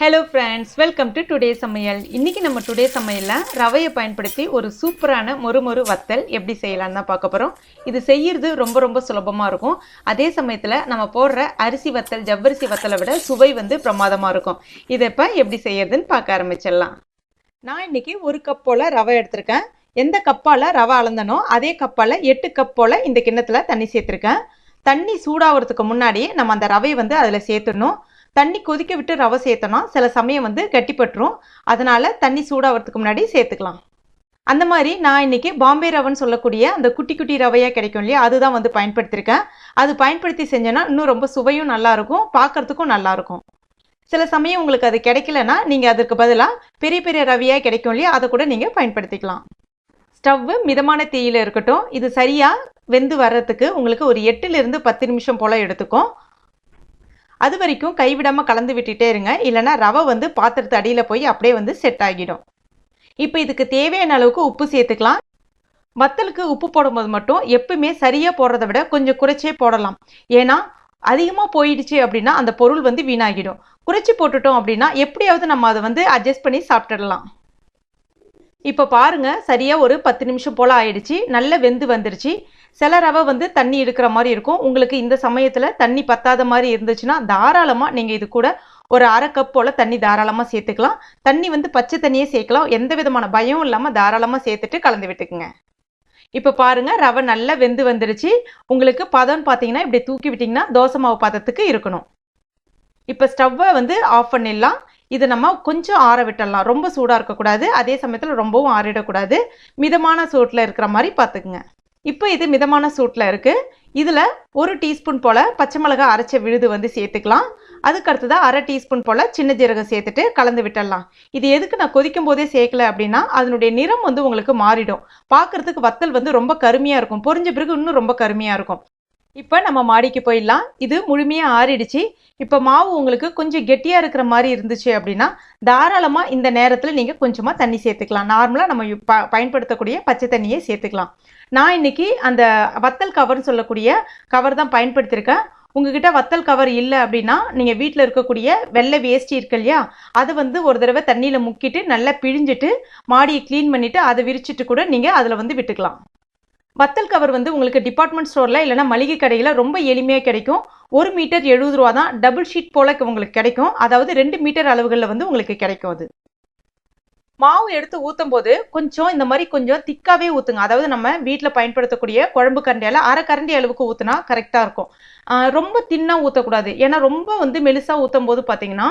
Hello friends welcome to today சமையல் இன்றைக்கி நம்ம டுடே சமையலில் ரவையை பயன்படுத்தி ஒரு சூப்பரான மொறுமொறு வத்தல் எப்படி செய்யலாம்னு தான் பார்க்க போகிறோம் இது செய்யறது ரொம்ப ரொம்ப சுலபமாக இருக்கும். அதே சமயத்தில் நம்ம போடுற அரிசி வத்தல் ஜவ்வரிசி வத்தலை விட சுவை வந்து பிரமாதமாக இருக்கும். இதை இப்போ எப்படி செய்யறதுன்னு பார்க்க ஆரம்பிச்சிடலாம். நான் இன்னைக்கு ஒரு கப் போல் ரவை எடுத்திருக்கேன். எந்த கப்பால் ரவை அளந்தனோ அதே கப்பால் எட்டு கப் போல் இந்த கிண்ணத்தில் தண்ணி சேர்த்துருக்கேன். தண்ணி சூடாகிறதுக்கு முன்னாடியே நம்ம அந்த ரவையை வந்து அதில் சேர்த்துடணும். தண்ணி கொதிக்க விட்டு ரவை சேர்த்தோன்னா சில சமயம் வந்து கட்டிப்பட்டுரும். அதனால் தண்ணி சூடாகிறதுக்கு முன்னாடி சேர்த்துக்கலாம். அந்த மாதிரி நான் இன்னைக்கு பாம்பே ரவைன்னு சொல்லக்கூடிய அந்த குட்டி குட்டி ரவையாக கிடைக்கும் இல்லையா அதுதான் வந்து பயன்படுத்தியிருக்கேன் அது பயன்படுத்தி செஞ்சேன்னா இன்னும் ரொம்ப சுவையும் நல்லாயிருக்கும் பார்க்குறதுக்கும் நல்லாயிருக்கும் சில சமயம் உங்களுக்கு அது கிடைக்கலன்னா நீங்கள் அதற்கு பதிலாக பெரிய பெரிய ரவையாக கிடைக்கும் இல்லையா அதை கூட நீங்கள் பயன்படுத்திக்கலாம். ஸ்டவ்வு மிதமான தீயில் இருக்கட்டும் இது சரியாக வெந்து வர்றதுக்கு உங்களுக்கு ஒரு எட்டுலேருந்து பத்து நிமிஷம் போல் எடுத்துக்கும். அது வரைக்கும் கைவிடாமல் கலந்து விட்டுட்டே இருங்க. இல்லைனா ரவை வந்து பாத்திரத்து அடியில் போய் அப்படியே வந்து செட் ஆகிடும். இப்போ இதுக்கு தேவையான அளவுக்கு உப்பு சேர்த்துக்கலாம். வத்தலுக்கு உப்பு போடும்போது மட்டும் எப்பவுமே சரியாக போடுறத விட கொஞ்சம் குறைச்சே போடலாம். ஏன்னா அதிகமாக போயிடுச்சு அப்படின்னா அந்த பொருள் வந்து வீணாகிடும். குறைச்சி போட்டுட்டோம் அப்படின்னா எப்படியாவது நம்ம அதை வந்து அட்ஜஸ்ட் பண்ணி சாப்பிட்டுடலாம். இப்போ பாருங்க சரியாக ஒரு பத்து நிமிஷம் போல் ஆயிடுச்சு. நல்ல வெந்து வந்துருச்சு. சில ரவை வந்து தண்ணி எடுக்கிற மாதிரி இருக்கும். உங்களுக்கு இந்த சமயத்தில் தண்ணி பத்தாத மாதிரி இருந்துச்சுன்னா தாராளமாக நீங்கள் இது கூட ஒரு அரை கப் போல் தண்ணி தாராளமாக சேர்த்துக்கலாம். தண்ணி வந்து பச்சை தண்ணியே சேர்க்கலாம். எந்த விதமான பயம் இல்லாமல் தாராளமாக சேர்த்துட்டு கலந்து விட்டுக்குங்க. இப்போ பாருங்கள் ரவை நல்லா வெந்து வந்துருச்சு. உங்களுக்கு பதம்னு பார்த்தீங்கன்னா இப்படி தூக்கி விட்டிங்கன்னா தோசை மாவு பதத்துக்கு இருக்கணும். இப்போ ஸ்டவ்வை வந்து ஆஃப் பண்ணிடலாம். இதை நம்ம கொஞ்சம் ஆற விட்டுடலாம். ரொம்ப சூடாக இருக்கக்கூடாது. அதே சமயத்தில் ரொம்பவும் ஆறிடக்கூடாது. மிதமான சூட்டில் இருக்கிற மாதிரி பார்த்துக்குங்க. இப்போ இது மிதமான சூட்டில் இருக்குது இதில் ஒரு டீஸ்பூன் போல் பச்சை மிளகாய் அரைச்ச விழுது வந்து சேர்த்துக்கலாம். அதுக்கு அடுத்ததாக அரை டீஸ்பூன் போல் சின்ன ஜீரகம் சேர்த்துட்டு கலந்து விட்டுடலாம். இது எதுக்கு நான் கொதிக்கும் போதே சேர்க்கல அப்படின்னா அதனுடைய நிறம் வந்து உங்களுக்கு மாறிடும். பார்க்குறதுக்கு வத்தல் வந்து ரொம்ப கருமையாக இருக்கும். பொரிஞ்ச பிறகு இன்னும் ரொம்ப கருமையாக இருக்கும். இப்போ நம்ம மாடிக்கு போயிடலாம். இது முழுமையாக ஆறிடுச்சு. இப்போ மாவு உங்களுக்கு கொஞ்சம் கெட்டியாக இருக்கிற மாதிரி இருந்துச்சு அப்படின்னா தாராளமாக இந்த நேரத்தில் நீங்கள் கொஞ்சமாக தண்ணி சேர்த்துக்கலாம். நார்மலாக நம்ம ப பயன்படுத்தக்கூடிய பச்சை தண்ணியை சேர்த்துக்கலாம். நான் இன்னைக்கு அந்த வத்தல் கவர்னு சொல்லக்கூடிய கவர் தான் பயன்படுத்தியிருக்கேன் உங்ககிட்ட வத்தல் கவர் இல்லை அப்படின்னா நீங்கள் வீட்டில் இருக்கக்கூடிய வெள்ளை வேஸ்டி இருக்கு இல்லையா அதை வந்து ஒரு தடவை தண்ணியில் முக்கிட்டு நல்லா பிழிஞ்சிட்டு மாடியை க்ளீன் பண்ணிவிட்டு அதை விரிச்சிட்டு கூட நீங்கள் அதில் வந்து விட்டுக்கலாம். வத்தல் கவர் வந்து உங்களுக்கு டிபார்ட்மெண்ட் ஸ்டோரில் இல்லைனா மளிகை கடையில் ரொம்ப எளிமையாக கிடைக்கும். ஒரு மீட்டர் எழுபது ரூபா தான் டபுள் ஷீட் போல் உங்களுக்கு கிடைக்கும். அதாவது ரெண்டு மீட்டர் அளவுகளில் வந்து உங்களுக்கு கிடைக்கும் அது. மாவு எடுத்து ஊற்றும் போது கொஞ்சம் இந்த மாதிரி கொஞ்சம் திக்காகவே ஊற்றுங்க அதாவது நம்ம வீட்டில் பயன்படுத்தக்கூடிய குழம்பு கரண்டியால் அரை கரண்டி அளவுக்கு ஊற்றுனா கரெக்டாக இருக்கும். ரொம்ப தின்னாக ஊற்றக்கூடாது ஏன்னா ரொம்ப வந்து மெலிசாக ஊற்றும் போது பார்த்தீங்கன்னா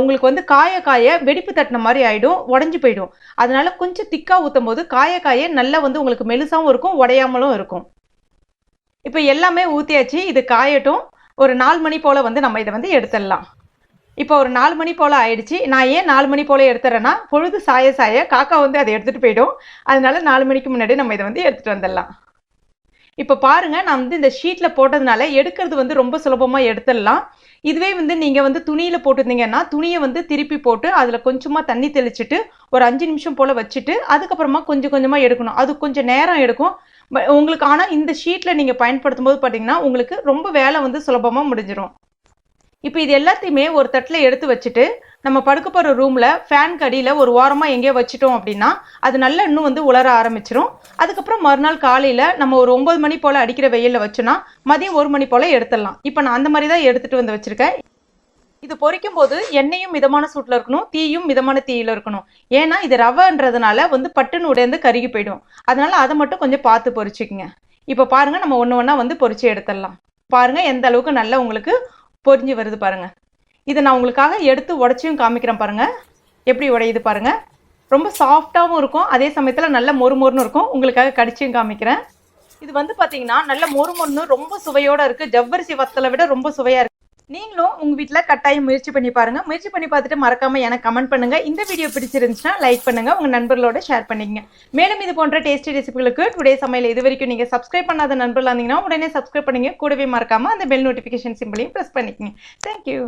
உங்களுக்கு வந்து காய காய வெடிப்பு தட்டின மாதிரி ஆகிடும் உடஞ்சி போயிடும். அதனால கொஞ்சம் திக்காக ஊற்றும் போது காய காய நல்லா வந்து உங்களுக்கு மெலுசாகவும் இருக்கும் உடையாமலும் இருக்கும். இப்போ எல்லாமே ஊற்றியாச்சு இது காயட்டும். ஒரு நாலு மணி போல் வந்து நம்ம இதை வந்து எடுத்துடலாம். இப்போ ஒரு நாலு மணி போல் ஆயிடுச்சு. நான் ஏன் நாலு மணி போல் எடுத்துறேன்னா பொழுது சாய சாய காக்கா வந்து அதை எடுத்துகிட்டு போயிடும். அதனால நாலு மணிக்கு முன்னாடி நம்ம இதை வந்து எடுத்துகிட்டு வந்துடலாம். இப்போ பாருங்க நான் வந்து இந்த ஷீட்டில் போட்டதுனால எடுக்கிறது வந்து ரொம்ப சுலபமாக எடுத்துடலாம். இதுவே வந்து நீங்கள் வந்து துணியில் போட்டிருந்தீங்கன்னா துணியை வந்து திருப்பி போட்டு அதில் கொஞ்சமாக தண்ணி தெளிச்சுட்டு ஒரு அஞ்சு நிமிஷம் போல் வச்சுட்டு அதுக்கப்புறமா கொஞ்சம் கொஞ்சமாக எடுக்கணும். அது கொஞ்சம் நேரம் எடுக்கும். உங்களுக்கு ஆனால் இந்த ஷீட்டில் நீங்கள் பயன்படுத்தும் போது பார்த்தீங்கன்னா உங்களுக்கு ரொம்ப வேலை வந்து சுலபமாக முடிஞ்சிடும் இப்போ இது எல்லாத்தையுமே ஒரு தட்டில் எடுத்து வச்சுட்டு நம்ம படுக்க போகிற ரூமில் ஃபேன் கடியில் ஒரு ஓரமாக எங்கேயோ வச்சுட்டோம் அப்படின்னா அது நல்லா இன்னும் வந்து உலர ஆரம்பிச்சிரும். அதுக்கப்புறம் மறுநாள் காலையில் நம்ம ஒரு ஒம்பது மணி போல் அடிக்கிற வெயிலில் வச்சோன்னா மதியம் ஒரு மணி போல் எடுத்துடலாம். இப்போ நான் அந்த மாதிரி தான் எடுத்துகிட்டு வந்து வச்சுருக்கேன். இது பொரிக்கும் போது எண்ணெயும் மிதமான சூட்டில் இருக்கணும் தீயும் மிதமான தீயில் இருக்கணும். ஏன்னா இது ரவைன்றதுனால வந்து பட்டுன்னு உடைந்து கருகி போயிடும். அதனால அதை மட்டும் கொஞ்சம் பார்த்து பொறிச்சிக்கங்க. இப்போ பாருங்கள் நம்ம ஒன்று ஒன்றா வந்து பொறிச்சு எடுத்துடலாம். பாருங்கள் எந்த அளவுக்கு நல்லா உங்களுக்கு பொரிஞ்சு வருது பாருங்க. இதை நான் உங்களுக்காக எடுத்து உடச்சியும் காமிக்கிறேன் பாருங்க. எப்படி உடையுது பாருங்க. ரொம்ப சாஃப்டாகவும் இருக்கும். அதே சமயத்தில் நல்ல மொறுமொறுன்னு இருக்கும். உங்களுக்காக கடிச்சியும் காமிக்கிறேன். இது வந்து பார்த்தீங்கன்னா நல்ல மொறு ரொம்ப சுவையோட இருக்கு. ஜவ்வரிசி வத்தலை விட ரொம்ப சுவையாக இருக்கு நீங்களும் உங்கள் வீட்டில் கட்டாயம் முயற்சி பண்ணி பாருங்கள் முயற்சி பண்ணி பார்த்துட்டு மறக்காமல் எனக்கு கமெண்ட் பண்ணுங்க. இந்த வீடியோ பிடிச்சிருந்துச்சுன்னா லைக் பண்ணுங்கள் உங்கள் நண்பர்களோட ஷேர் பண்ணிக்கங்க. மேலும் இது போன்ற டேஸ்டி ரெசிபிகளுக்கு டுடே சமையல் இது வரைக்கும் நீங்கள் சப்ஸ்கிரைப் பண்ணாத நண்பர்களாக இருந்தீங்கன்னா உடனே சப்ஸ்கிரைப் பண்ணிங்க. கூடவே மறக்காமல் அந்த பெல் நோட்டிஃபிகேஷன் சிம்பிளையும் ப்ரெஸ் பண்ணிக்கங்க. Thank you